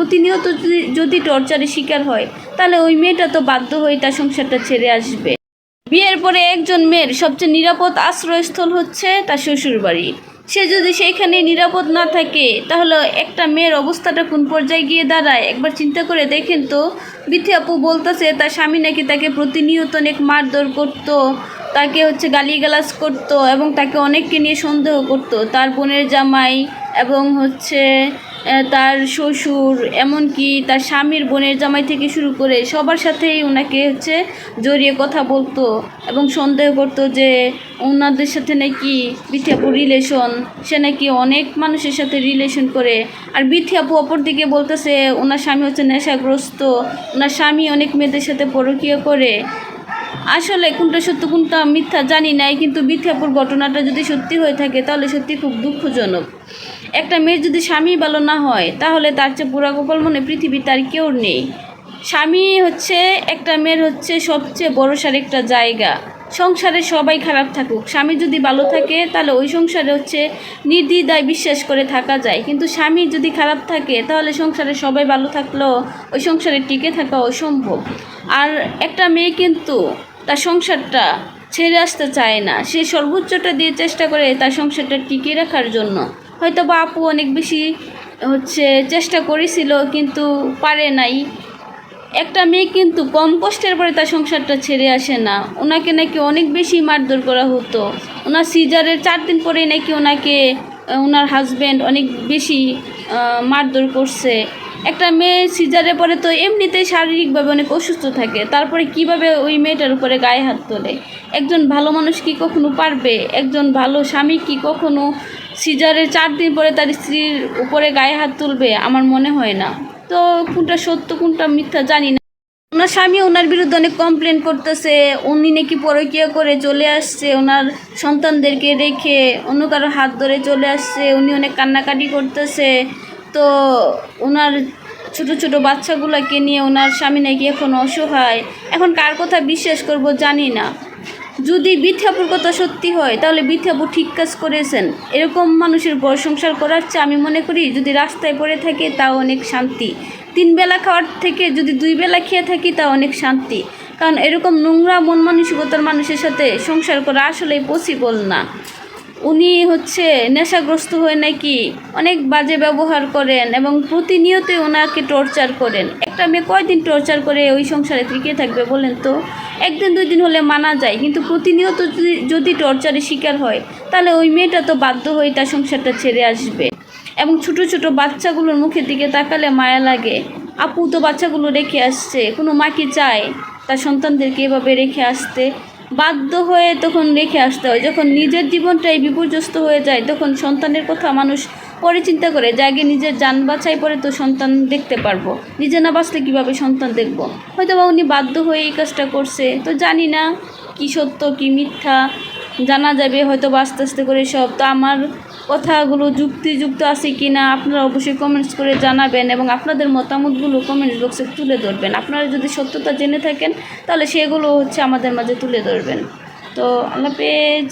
প্রতিনিয়ত যদি টর্চারের শিকার হয়, তাহলে ওই মেয়েটা তো বাধ্য হয়ে তার সংসারটা ছেড়ে আসবে। বিয়ের পরে একজন মেয়ের সবচেয়ে নিরাপদ আশ্রয়স্থল হচ্ছে তার শ্বশুরবাড়ি। সে যদি সেইখানে নিরাপদ না থাকে, তাহলে একটা মেয়ের অবস্থাটা কোন পর্যায়ে গিয়ে দাঁড়ায়? একবার চিন্তা করে দেখেন তো। বিথি আপু বলতেছে, তার স্বামী নাকি তাকে প্রতিনিয়ত অনেক মারধর করতো, তাকে হচ্ছে গালিগালাজ করতো এবং তাকে অনেককে নিয়ে সন্দেহ করতো। তার বোনের জামাই এবং হচ্ছে তার শ্বশুর, এমনকি তার স্বামীর বোনের জামাই থেকে শুরু করে সবার সাথেই ওনাকে হচ্ছে জড়িয়ে কথা বলতো এবং সন্দেহ করতো যে ওনাদের সাথে নাকি বিথিয়াপু রিলেশন সে নাকি অনেক মানুষের সাথে রিলেশন করে। আর বিথিয়াপু অপর দিকে বলতেছে ওনার স্বামী হচ্ছে নেশাগ্রস্ত ওনার স্বামী অনেক মেয়েদের সাথে পরকীয় করে। আসলে কোনটা সত্য, কোনটা মিথ্যা জানি নাই, কিন্তু মিথ্যাপুর ঘটনাটা যদি সত্যি হয়ে থাকে, তাহলে সত্যি খুব দুঃখজনক। একটা মেয়ের যদি স্বামী ভালো না হয়, তাহলে তার চেয়ে পুরা গোপাল মনে পৃথিবীতে তার কেউ নেই। স্বামী হচ্ছে, একটা মেয়ের হচ্ছে সবচেয়ে বড়সার একটা জায়গা। সংসারে সবাই খারাপ থাকুক। স্বামী যদি ভালো থাকে, তাহলে ওই সংসারে হচ্ছে নির্দ্বিধায় বিশ্বাস করে থাকা যায়। কিন্তু স্বামী যদি খারাপ থাকে, তাহলে সংসারে সবাই ভালো থাকলেও, ওই সংসারে টিকে থাকা অসম্ভব। আর একটা মেয়ে কিন্তু তার সংসারটা ছেড়ে আসতে চায় না। সে সর্বোচ্চটা দিয়ে চেষ্টা করে তার সংসারটা টিকিয়ে রাখার জন্য। হয়তো বা আপু অনেক বেশি, হচ্ছে, চেষ্টা করেছিল, কিন্তু পারে নাই। একটা মেয়ে কিন্তু কম কষ্টের পরে তার সংসারটা ছেড়ে আসে না। ওনাকে নাকি অনেক বেশি মারধর করা হতো। ওনার সিজারের চার দিন পরেই নাকি ওনাকে ওনার হাজব্যান্ড অনেক বেশি মারধর করছে। একটা মেয়ে সিজারে পরে তো এমনিতেই শারীরিকভাবে অনেক অসুস্থ থাকে। তারপরে কীভাবে ওই মেয়েটার উপরে গায়ে হাত তোলে? একজন ভালো মানুষ কি কখনো পারবে? একজন ভালো স্বামী কি কখনো সিজারের চার দিন পরে তার স্ত্রীর উপরে গায়ে হাত তুলবে? আমার মনে হয় না। তো কোনটা সত্য, কোনটা মিথ্যা জানি না। ওনার স্বামী ওনার বিরুদ্ধে অনেক কমপ্লেন করতেছে। উনি নাকি পরকীয়া করে চলে আসছে। ওনার সন্তানদেরকে রেখে অন্য কারও হাত ধরে চলে আসছে। উনি অনেক কান্নাকাটি করতেছে। তো ওনার ছোট ছোট বাচ্চাগুলোকে নিয়ে ওনার স্বামী নাকি এখন অসহায়। এখন কার কথা বিশ্বাস করব জানি না। যদি বিথিয়াপুর কথা সত্যি হয়, তাহলে বিথিয়াপু ঠিক কাজ করেছেন। এরকম মানুষের বর সংসার করার চেয়ে আমি মনে করি যদি রাস্তায় পড়ে থাকে, তাও অনেক শান্তি। তিন বেলা খাওয়ার থেকে যদি দুই বেলা খেয়ে থাকি তা অনেক শান্তি। কারণ এরকম নোংরা মন মানসিকতার মানুষের সাথে সংসার করা আসলেই পসিবল না। উনি হচ্ছে নেশাগ্রস্ত হয়ে নাকি অনেক বাজে ব্যবহার করেন এবং প্রতিনিয়তই ওনাকে টর্চার করেন। একটা মেয়ে কয়দিন টর্চার করে ওই সংসারে টিকে থাকবে বলেন তো? একদিন, দুই দিন হলে মানা যায়, কিন্তু প্রতিনিয়ত যদি যদি টর্চারের শিকার হয়, তাহলে ওই মেয়েটা তো বাধ্য হয়ে তার সংসারটা ছেড়ে আসবে। এবং ছোট ছোট বাচ্চাগুলোর মুখের দিকে তাকালে মায়া লাগে। আপু তো বাচ্চাগুলো রেখে আসছে, কোনো মা কি চায়? তার সন্তানদেরকে এভাবে রেখে আসতে বাধ্য হয়ে তখন রেখে আসতে হয়। যখন নিজের জীবনটাই বিপর্যস্ত হয়ে যায়, তখন সন্তানের কথা মানুষ পরে চিন্তা করে যে আগে নিজের যান বাছাই পরে তো সন্তান দেখতে পারব। নিজে না বাঁচলে কীভাবে সন্তান দেখব? হয়তো বা উনি বাধ্য হয়ে এই কাজটা করছে। তো জানি না কি সত্য, কি মিথ্যা, জানা যাবে হয়তো বা আস্তে আস্তে করে সব। তো আমার কথাগুলো যুক্তিযুক্ত আছে কি না আপনারা অবশ্যই কমেন্টস করে জানাবেন এবং আপনাদের মতামতগুলো কমেন্টস বক্সে তুলে ধরবেন। আপনারা যদি সত্যতা জেনে থাকেন, তাহলে সেগুলো হচ্ছে আমাদের মাঝে তুলে ধরবেন। তো আল্লাহ হাফেজ।